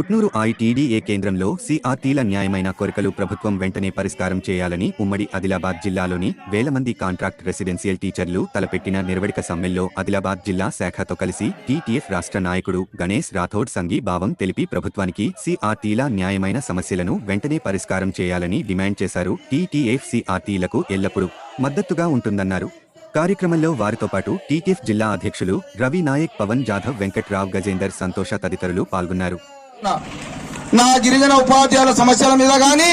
Utnoor ITDA కేంద్రంలో సిఆర్టీల న్యాయమైన కోరికలు ప్రభుత్వం వెంటనే పరిష్కారం చేయాలని ఉమ్మడి ఆదిలాబాద్ జిల్లాలోని వేల మంది కాంట్రాక్ట్ రెసిడెన్షియల్ టీచర్లు తలపెట్టిన నిర్వడిక సమ్మెల్లో ఆదిలాబాద్ జిల్లా శాఖతో కలిసి టీటీఎఫ్ రాష్ట్ర నాయకుడు గణేష్ రాథోడ్ సంఘీ భావం తెలిపి ప్రభుత్వానికి సిఆర్టీల న్యాయమైన సమస్యలను వెంటనే పరిష్కారం చేయాలని డిమాండ్ చేశారు టీటీఎఫ్ సిఆర్టీలకు ఎల్లప్పుడూ మద్దతుగా ఉంటుందన్నారు. కార్యక్రమంలో వారితో పాటు టీటీఎఫ్ జిల్లా అధ్యక్షులు రవి నాయక్ పవన్ జాధవ్ వెంకట్రావ్ గజేందర్ సంతోష తదితరులు పాల్గొన్నారు. నా- గిరిజన ఉపాధ్యాయుల సమస్యల మీద కానీ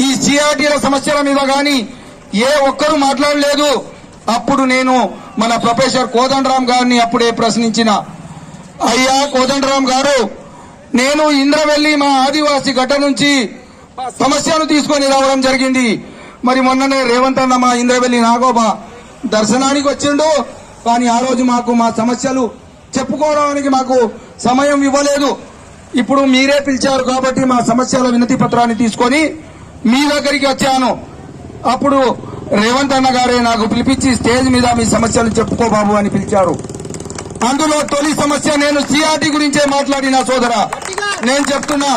ఈ సిఆర్టీల సమస్యల మీద కానీ ఏ ఒక్కరూ మాట్లాడలేదు. అప్పుడు నేను మన ప్రొఫెసర్ కోదండరామ్ గారిని అప్పుడే ప్రశ్నించిన అయ్యా కోదండరామ్ గారు నేను ఇంద్రవెల్లి మా ఆదివాసి గడ్డ నుంచి సమస్యను తీసుకొని రావడం జరిగింది. మరి మొన్ననే రేవంత్ అన్న మా ఇంద్రవెల్లి నాగోబా దర్శనానికి వచ్చిండు. కానీ ఆ రోజు మాకు మా సమస్యలు చెప్పుకోవడానికి మాకు సమయం ఇవ్వలేదు. ఇప్పుడు మీరే పిలిచారు కాబట్టి మా సమస్యల వినతి పత్రాన్ని తీసుకొని మీ దగ్గరికి వచ్చాను. అప్పుడు రేవంత్ అన్న గారే నాకు పిలిపించి స్టేజ్ మీద మీ సమస్యలు చెప్పుకో బాబు అని పిలిచారు. అందులో తొలి సమస్య నేను సిఆర్టీ గురించే మాట్లాడిన సోదర. నేను చెప్తున్నా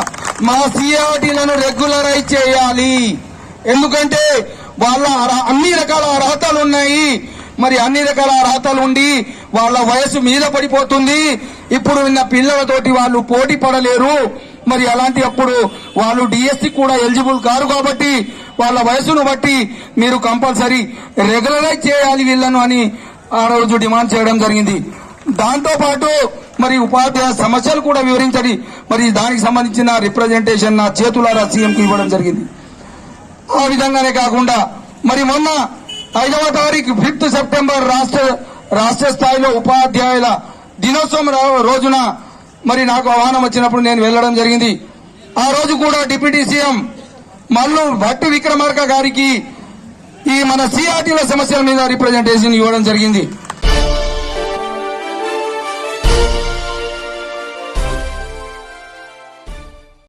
మా సిఆర్టీలను రెగ్యులరైజ్ చేయాలి. ఎందుకంటే వాళ్ళ అన్ని రకాల అర్హతలు ఉన్నాయి. మరి అన్ని రకాల అర్హతలు ఉండి వాళ్ళ వయసు మీద పడిపోతుంది. ఇప్పుడు ఉన్న పిల్లలతోటి వాళ్ళు పోటీ పడలేరు. మరి అలాంటి అప్పుడు వాళ్ళు డిఎస్సి కూడా ఎలిజిబుల్ కారు కాబట్టి వాళ్ళ వయసును బట్టి మీరు కంపల్సరీ రెగ్యులరైజ్ చేయాలి వీళ్ళను అని ఆ రోజు డిమాండ్ చేయడం జరిగింది. దాంతో పాటు మరి ఉపాధ్యాయ సమస్యలు కూడా వివరించండి. మరి దానికి సంబంధించిన రిప్రజెంటేషన్ నా చేతులారా సీఎంకి ఇవ్వడం జరిగింది. ఆ విధంగానే కాకుండా మరి మొన్న ఐదవ తారీఖు ఫిఫ్త్ సెప్టెంబర్ రాష్ట్ర రాష్ట్ర స్థాయిలో ఉపాధ్యాయుల దినోత్సవం రోజున మరి నాకు ఆహ్వానం వచ్చినప్పుడు నేను వెళ్ళడం జరిగింది. ఆ రోజు కూడా డిప్యూటీ సీఎం మల్లు భట్టి విక్రమార్క గారికి ఈ మన సిఆర్టీల సమస్యల మీద రిప్రజెంటేషన్ ఇవ్వడం జరిగింది.